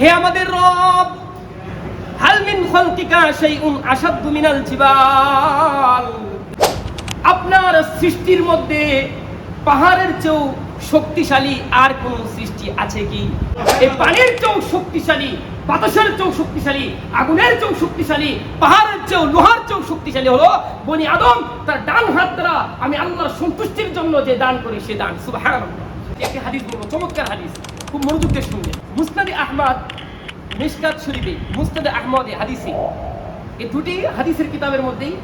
হে আমাদের রব, হাল মিন খলকিকা শাইউন আশাদ্দু মিনাল জিবাল। আপনার সৃষ্টির মধ্যে পাহাড়ের চেয়েও শক্তিশালী আর কোন সৃষ্টি আছে কি? এই পানির চেয়েও শক্তিশালী, বাতাসের চেয়েও শক্তিশালী, আগুনের চেয়েও শক্তিশালী, পাহাড়ের চেয়েও, লোহার চেয়েও শক্তিশালী হলো বনি আদম। তার ডান হাত দ্বারা আমি আল্লাহর সন্তুষ্টির জন্য যে দান করি, সে দান। সুবহানাল্লাহ। একটি হাদিস বলব, চমৎকার হাদিস। খুব মনোযোগ দিয়ে শুনবেন মুসনাদি আহমদ, মিশকাত শরীফে, মুসনাদে আহমদে হাদিসে। এই দুটি হাদিসের কিতাবের মধ্যেই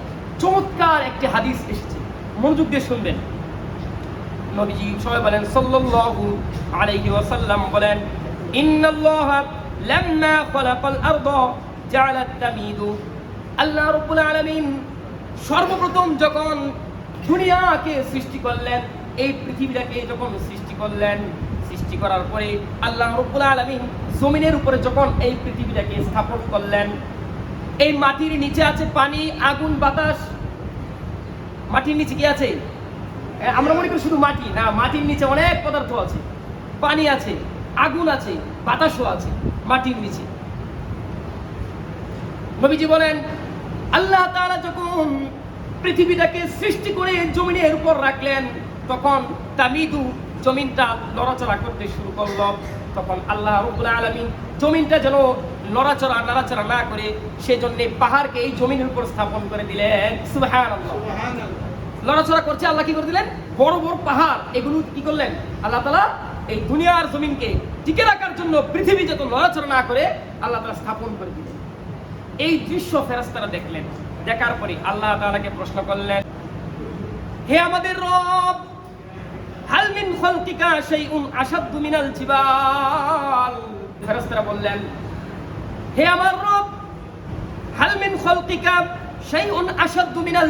চমৎকার একটি হাদিস এসেছে। মনোযোগ দিয়ে শুনবেন। নবীজি সবাই বলেন, সাল্লাল্লাহু আলাইহি ওয়াসাল্লাম বলেন, ইন্নাল্লাহ লাম্মা আরদা আল্লাহ রাব্বুল আলামিন সর্বপ্রথম যখন দুনিয়াকে সৃষ্টি করলেন, এই পৃথিবীটাকে যখন সৃষ্টি করলেন সৃষ্টি করার পরে আল্লাহ রাব্বুল আলামিন জমিনের উপরে যখন এই পৃথিবীটাকে স্থাপন করলেন, এই মাটির নিচে আছে পানি, আগুন, বাতাস। মাটির নিচে কি আছে? আমরা মনে করি শুধু মাটি না, মাটির নিচে অনেক পদার্থ আছে। পানি আছে, আগুন আছে, বাতাসও আছে মাটির নিচে। নবীজি বলেন, আল্লাহ তাআলা যখন পৃথিবীটাকে সৃষ্টি করে জমিনের উপর রাখলেন, তখন তামিদু জমিনটা নড়াচড়া করতে শুরু করল তখন আল্লাহ রব্বুল আলামিন জমিনটা যেন নড়াচড়া নাড়াচড়া না করে সেজন্য পাহাড়কে এই জমিনের উপর স্থাপন করে দিলেন। লড়াচড়া করছে আল্লাহ কি করে দিলেন? বড় বড় পাহাড় এগুলো কি করলেন? আল্লাহ তালা এই দুনিয়ার জমিনকে টিকে রাখার জন্য পৃথিবী যত নড়াচড়া না করে আল্লাহ তালা স্থাপন করে দিলেন। এই দৃশ্য ফেরাস্তারা দেখলেন। দেখার পরে আল্লাহ তাআলাকে প্রশ্ন করলেন হে আমাদের রব হাল বললেন, হে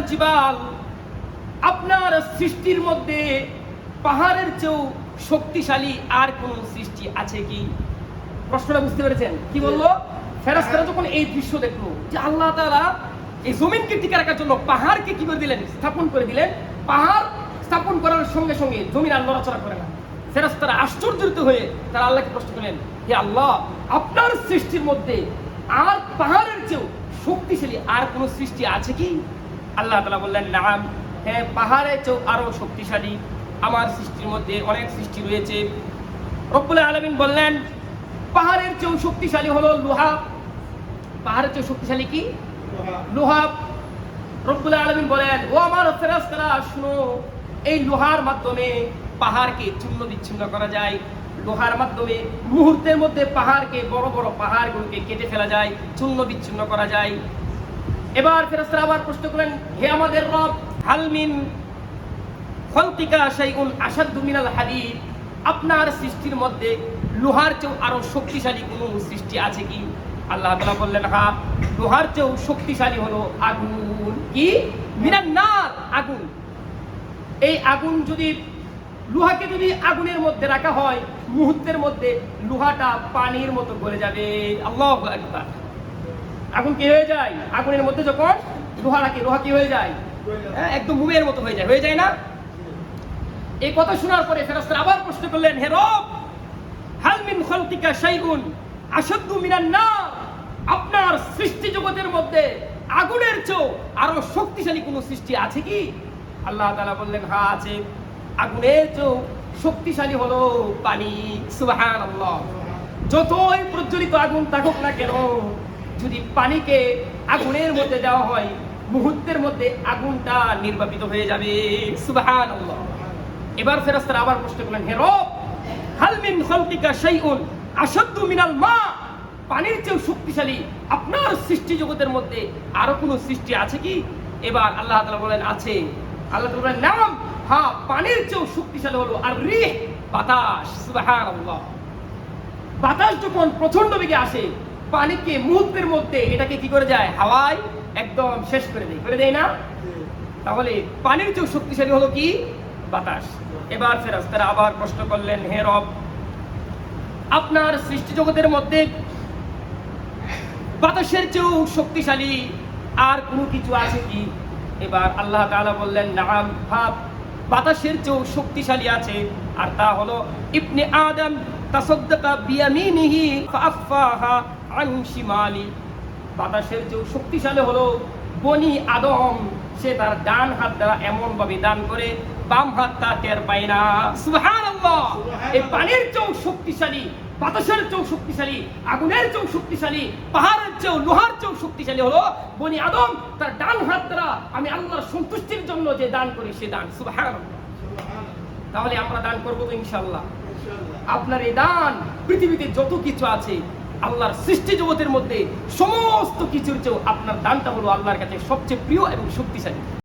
জিবাল। আপনার সৃষ্টির মধ্যে পাহাড়ের চেয়েও শক্তিশালী আর কোন সৃষ্টি আছে কি? প্রশ্নটা বুঝতে পেরেছেন? কি বলল? ফেরাস্তারা যখন এই দৃশ্য দেখল, যে আল্লাহ তাআলা এই জমিনকে টিকে রাখার জন্য পাহাড়কে কি করে দিলেন? স্থাপন করে দিলেন। পাহাড় স্থাপন করার সঙ্গে সঙ্গে জমিন আর নড়াচড়া করে না। ফেরাস্তারা আশ্চর্যিত হয়ে তারা আল্লাহকে প্রশ্ন করলেন হে আল্লাহ আপনার সৃষ্টির মধ্যে আর পাহাড়ের চেয়েও শক্তিশালী আর কোন সৃষ্টি আছে কি? আল্লাহ তাআলা বললেন নাম হ্যাঁ পাহাড়ের চেয়েও আরও শক্তিশালী আমার সৃষ্টির মধ্যে অনেক সৃষ্টি রয়েছে। রব্বুল আলমিন বললেন পাহাড়ের চেয়েও শক্তিশালী হলো লোহা। পাহাড়ের চেয়েও শক্তিশালী কি? লোহা। রব্বুল আলামিন বলেন ও আমার ফেরেশতারা শুনো এই লোহার মাধ্যমে পাহাড়কে চূর্ণ বিচ্ছিন্ন করা যায়। লোহার মাধ্যমে মুহূর্তের মধ্যে পাহাড়কে বড় বড় পাহাড়গুলোকে কেটে ফেলা যায়, চূর্ণ বিচ্ছিন্ন করা যায়। এবার ফেরেশতারা আবার প্রশ্ন করেন হে আমাদের রব হালমিন খলকিকা শাইউন আসাদ্দু মিনাল হাদিদ? আপনার সৃষ্টির মধ্যে লোহার চেয়েও আরও শক্তিশালী কোনো সৃষ্টি আছে কি? আল্লাহ তাআলা বললেন, হা, লোহার চেয়েও শক্তিশালী হলো আগুন। কি? মিনান নার, আগুন। এই আগুন যদি লোহাকে যদি আগুনের মধ্যে রাখা হয় মুহূর্তের মধ্যে লোহাটা পানির মতো গলে যাবে। আল্লাহু আকবার। আগুন কি হয়ে যায়? আগুনের মধ্যে যখন লোহা রাখে লোহা কি হয়ে যায়? হ্যাঁ, একদম মোমের মতো হয়ে যায়। হয়ে যায় না? এই কথা শোনার পরে ফেরেশতারা আবার প্রশ্ন করলেন হে রব হাল মিন খলকিকা শাইউন আশাদ্দু মিনান নার? আপনার সৃষ্টি জগতের মধ্যে আগুনের চেয়েও আরও শক্তিশালী কোনো সৃষ্টি আছে কি? আল্লাহ তালা বললেন হ্যাঁ আছে। আগুনের চেয়েও শক্তিশালী হলো পানি। সুবহানাল্লাহ। যতই প্রজ্বলিত আগুন থাকুক না কেন, যদি পানিকে আগুনের মধ্যে দেওয়া হয়, মুহূর্তের মধ্যে আগুনটা নির্বাপিত হয়ে যাবে। সুবহানাল্লাহ। এবার ফেরেশতারা আবার প্রশ্ন করলেন, হে রব, হাল মিন খলকিকা শাইউন আশাদ্দু মিনাল মা? পানির চেয়েও শক্তিশালী আপনার সৃষ্টি জগতের মধ্যে আরও কোনো সৃষ্টি আছে কি? এবার আল্লাহ তালা বলেন, আছে। আল্লাহ নাম হ্যাঁ পানির চেয়েও শক্তিশালী হলো আর বাতাস। বাতাস যখন প্রচণ্ড বেগে আসে, পানিকে মুহূর্তের মধ্যে এটাকে কি করে যায়? হাওয়ায় একদম শেষ করে দেয়। করে দেয় না? তাহলে পানির চেয়েও শক্তিশালী হলো কি? বাতাস। এবার ফেরাস্তারা আবার প্রশ্ন করলেন, হে রব, আপনার সৃষ্টি জগতের মধ্যে বাতাসের চেয়েও শক্তিশালী আর কোনো কিছু আছে কি? এবার আল্লাহ তাআলা বললেন নাম ভাব বাতাসের চেয়েও শক্তিশালী আছে। আর তা হলো ইবনে আদম তাসাদ্দাকা বিয়ামিনিহি ফাআফাহা আন শিমালি। বাতাসের যে শক্তিশালী হলো বনি আদম। সে তার ডান হাত দ্বারা এমন ভাবে দান করে বাম হাত তা টের পায় না। সুবহানাল্লাহ! এই পানির চেয়েও শক্তিশালী। বাতাসের চেয়েও শক্তিশালী, আগুনের চেয়েও শক্তিশালী, পাহাড়ের চেয়েও লোহার চেয়েও শক্তিশালী হলো বনি আদম। তার ডান হাত দ্বারা আমি আল্লাহর সন্তুষ্টির জন্য যে দান করি, সে দান। সুবহানাল্লাহ। তাহলে আমরা দান করব তো ইনশাল্লাহ আপনার এই দান, পৃথিবীতে যত কিছু আছে, আল্লাহর সৃষ্টি জগতের মধ্যে সমস্ত কিছুর চেয়েও আপনার দানটা হলো আল্লাহর কাছে সবচেয়ে প্রিয় এবং শক্তিশালী।